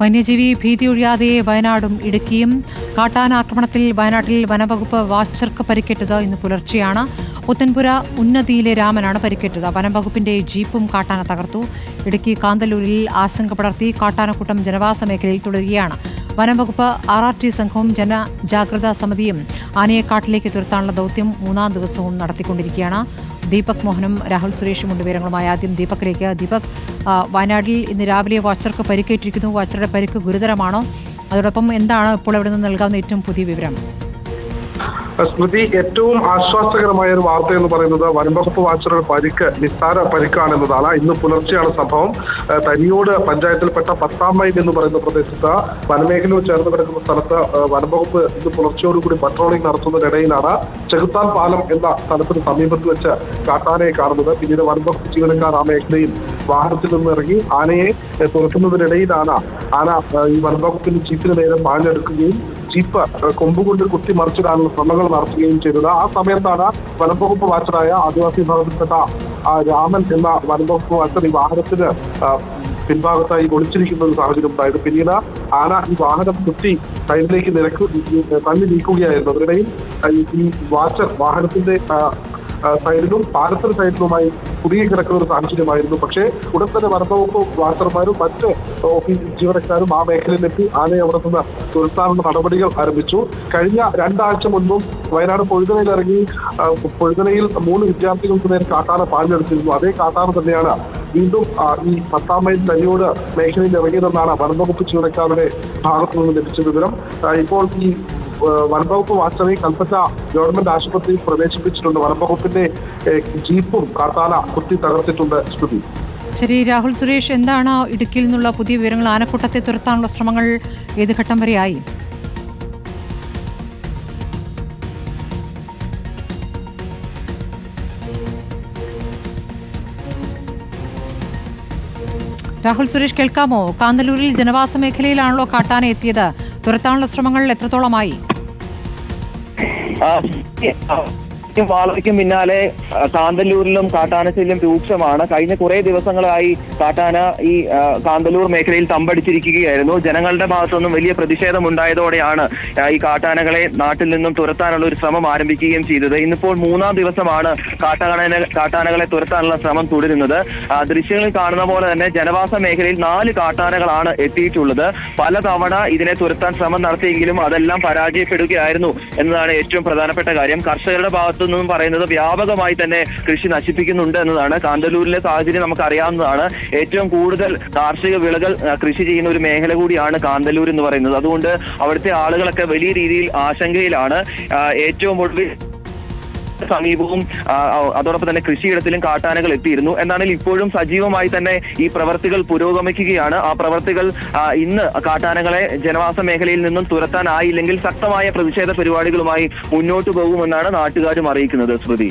വന്യജീവി ഭീതി ഒഴിയാതെ വയനാടും ഇടുക്കിയും. കാട്ടാന ആക്രമണത്തിൽ വയനാട്ടിൽ വനംവകുപ്പ് വാച്ചർക്ക് പരിക്കേറ്റത് ഇന്ന് പുലർച്ചെയാണ്. പുത്തൻപുര ഉന്നതിയിലെ രാമനാണ് പരിക്കേറ്റത്. വനംവകുപ്പിന്റെ ജീപ്പും കാട്ടാന തകർത്തു. ഇടുക്കി കാന്തല്ലൂരിൽ ആശങ്ക പടർത്തി കാട്ടാനക്കൂട്ടം ജനവാസ മേഖലയിൽ തുടരുകയാണ്. വനംവകുപ്പ് ആർ ആർ ടി സംഘവും ജനജാഗ്രതാ സമിതിയും ആനയെ കാട്ടിലേക്ക് തുരത്താനുള്ള ദൌത്യം മൂന്നാം ദിവസവും നടത്തിക്കൊണ്ടിരിക്കുകയാണ്. ദീപക് മോഹനും രാഹുൽ സുരേഷും ഉണ്ട് വിവരങ്ങളുമായി. ആദ്യം ദീപക്കിലേക്ക് ദീപക് വയനാട്ടിൽ ഇന്ന് രാവിലെ വാച്ചർക്ക് പരിക്കേറ്റിരിക്കുന്നു. വാച്ചറുടെ പരിക്ക് ഗുരുതരമാണോ? അതോടൊപ്പം എന്താണ് ഇപ്പോൾ ഇവിടെ നിന്ന് നൽകാവുന്ന ഏറ്റവും പുതിയ വിവരം? സ്മൃതി ഏറ്റവും ആശ്വാസകരമായ ഒരു വാർത്ത എന്ന് പറയുന്നത് വനംവകുപ്പ് വാച്ചറുടെ പരിക്ക് നിസ്സാര പരിക്കാണെന്നതാണ്. ഇന്ന് പുലർച്ചെയാണ് സംഭവം. തനിയോട് പഞ്ചായത്തിൽപ്പെട്ട പത്താം മൈൽ എന്ന് പറയുന്ന പ്രദേശത്ത് വനമേഖലയോട് ചേർന്ന് കിടക്കുന്ന സ്ഥലത്ത് വനംവകുപ്പ് ഇന്ന് പുലർച്ചയോടുകൂടി പട്രോളിംഗ് നടത്തുന്നതിനിടയിലാണ് ചെകുത്താൻ പാലം എന്ന സ്ഥലത്തിന് സമീപത്ത് വെച്ച് കാട്ടാനയെ കാണുന്നത്. പിന്നീട് വനംവകുപ്പ് ജീവനക്കാർ ആ മേഖലയിൽ വാഹനത്തിൽ നിന്ന് ഇറങ്ങി ആനയെ തുറക്കുന്നതിനിടയിലാണ് ആന ഈ വനംവകുപ്പിന്റെ ചീപ്പിന് നേരെ പാഞ്ഞെടുക്കുകയും ഏഹ് കൊമ്പുകൊണ്ട് കുത്തി മറിച്ചിടാനുള്ള ശ്രമങ്ങൾ നടത്തുകയും ചെയ്തത്. ആ സമയത്താണ് വനംവകുപ്പ് വാച്ചറായ ആദിവാസി വിഭാഗത്തിൽപ്പെട്ട ആ രാമൻ എന്ന വനംവകുപ്പ് വാച്ചർ ഈ വാഹനത്തിന് പിൻഭാഗത്തായി ഒളിച്ചിരിക്കുന്ന ഒരു സാഹചര്യം ഉണ്ടായത്. പിന്നീട് ആന ഈ വാഹനം കുത്തി സൈഡിലേക്ക് നിരക്ക് തള്ളി നീക്കുകയായിരുന്നു. അതിനിടയിൽ ഈ- വാച്ചർ വാഹനത്തിന്റെ സൈഡിലും പാലത്തിന് സൈഡിലുമായി കുടുങ്ങി കിടക്കുന്ന ഒരു സാഹചര്യമായിരുന്നു. പക്ഷേ ഉടൻ തന്നെ വനംവകുപ്പ് വാർത്തർമാരും മറ്റ് ഓഫീസ് ജീവനക്കാരും ആ മേഖലയിലെത്തി ആനയെ അവിടെ നിന്ന് തുരുത്താനുള്ള നടപടികൾ ആരംഭിച്ചു. കഴിഞ്ഞ രണ്ടാഴ്ച മുൻപും വയനാട് പൊഴുതനയിൽ ഇറങ്ങി പൊഴുതനയിൽ മൂന്ന് വിദ്യാർത്ഥികൾക്ക് നേരെ കാട്ടാന പാഞ്ഞെടുത്തിരുന്നു അതേ കാട്ടാന തന്നെയാണ് വീണ്ടും ഈ പത്താം മൈൽ തനിയോട് മേഖലയിൽ ഇറങ്ങിയതെന്നാണ് വനംവകുപ്പ് ജീവനക്കാരുടെ ഭാഗത്തു നിന്ന് ലഭിച്ച വിവരം. ഇപ്പോൾ ഈ വനംവകുപ്പ് വാസ്തവി കൽപ്പറ്റ ഗവൺമെന്റ് ആശുപത്രിയിൽ പ്രവേശിപ്പിച്ചിട്ടുണ്ട്. വനംവകുപ്പിന്റെ ജീപ്പും കാട്ടാന കുത്തി തകർത്തിട്ടുണ്ട് സ്തുതി. ശരി രാഹുൽ സുരേഷ് എന്താണ് ഇടുക്കിയിൽ നിന്നുള്ള പുതിയ വിവരങ്ങൾ? ആനക്കൂട്ടത്തെ തുരത്താനുള്ള ശ്രമങ്ങൾ ഏത് ഘട്ടം വരെയായി? രാഹുൽ സുരേഷ് കേൾക്കാമോ? കാന്തലൂരിൽ ജനവാസ മേഖലയിലാണല്ലോ കാട്ടാന എത്തിയത്. തുരത്താനുള്ള ശ്രമങ്ങൾ എത്രത്തോളമായി? ആ, ഈ വാളയ്ക്കും പിന്നാലെ കാന്തല്ലൂരിലും കാട്ടാനശല്യം രൂക്ഷമാണ്. കഴിഞ്ഞ കുറെ ദിവസങ്ങളായി കാട്ടാന ഈ കാന്തല്ലൂർ മേഖലയിൽ തമ്പടിച്ചിരിക്കുകയായിരുന്നു. ജനങ്ങളുടെ ഭാഗത്തുനിന്നും വലിയ പ്രതിഷേധം ഉണ്ടായതോടെയാണ് ഈ കാട്ടാനകളെ നാട്ടിൽ നിന്നും തുരത്താനുള്ള ഒരു ശ്രമം ആരംഭിക്കുകയും ചെയ്തത്. ഇന്നിപ്പോൾ മൂന്നാം ദിവസമാണ് കാട്ടാന കാട്ടാനകളെ തുരത്താനുള്ള ശ്രമം തുടരുന്നത്. ദൃശ്യങ്ങളിൽ കാണുന്ന പോലെ തന്നെ ജനവാസ മേഖലയിൽ നാല് കാട്ടാനകളാണ് എത്തിയിട്ടുള്ളത്. പലതവണ ഇതിനെ തുരത്താൻ ശ്രമം നടത്തിയെങ്കിലും അതെല്ലാം പരാജയപ്പെടുകയായിരുന്നു എന്നതാണ് ഏറ്റവും പ്രധാനപ്പെട്ട കാര്യം. കർഷകരുടെ ഭാഗത്തു നിന്നും പറയുന്നത് വ്യാപകമായി തന്നെ കൃഷി നശിപ്പിക്കുന്നുണ്ട് എന്നതാണ്. കാന്തല്ലൂരിലെ സാഹചര്യം നമുക്ക് അറിയാവുന്നതാണ് ഏറ്റവും കൂടുതൽ കാർഷിക വിളകൾ കൃഷി ചെയ്യുന്ന ഒരു മേഖല കൂടിയാണ് കാന്തല്ലൂർ എന്ന് പറയുന്നത്. അതുകൊണ്ട് അവിടുത്തെ ആളുകളൊക്കെ വലിയ രീതിയിൽ ആശങ്കയിലാണ്. ഏറ്റവും ഒടുവിൽ സമീപവും അതോടൊപ്പം തന്നെ കൃഷിയിടത്തിലും കാട്ടാനകൾ എത്തിയിരുന്നു. എന്നാണെങ്കിൽ ഇപ്പോഴും സജീവമായി തന്നെ ഈ പ്രവർത്തികൾ പുരോഗമിക്കുകയാണ്. ആ പ്രവർത്തികൾ ഇന്ന് കാട്ടാനകളെ ജനവാസ മേഖലയിൽ നിന്നും തുരത്താനായില്ലെങ്കിൽ ശക്തമായ പ്രതിഷേധ പരിപാടികളുമായി മുന്നോട്ട് പോകുമെന്നാണ് നാട്ടുകാരും അറിയിക്കുന്നത്. സ്മൃതി.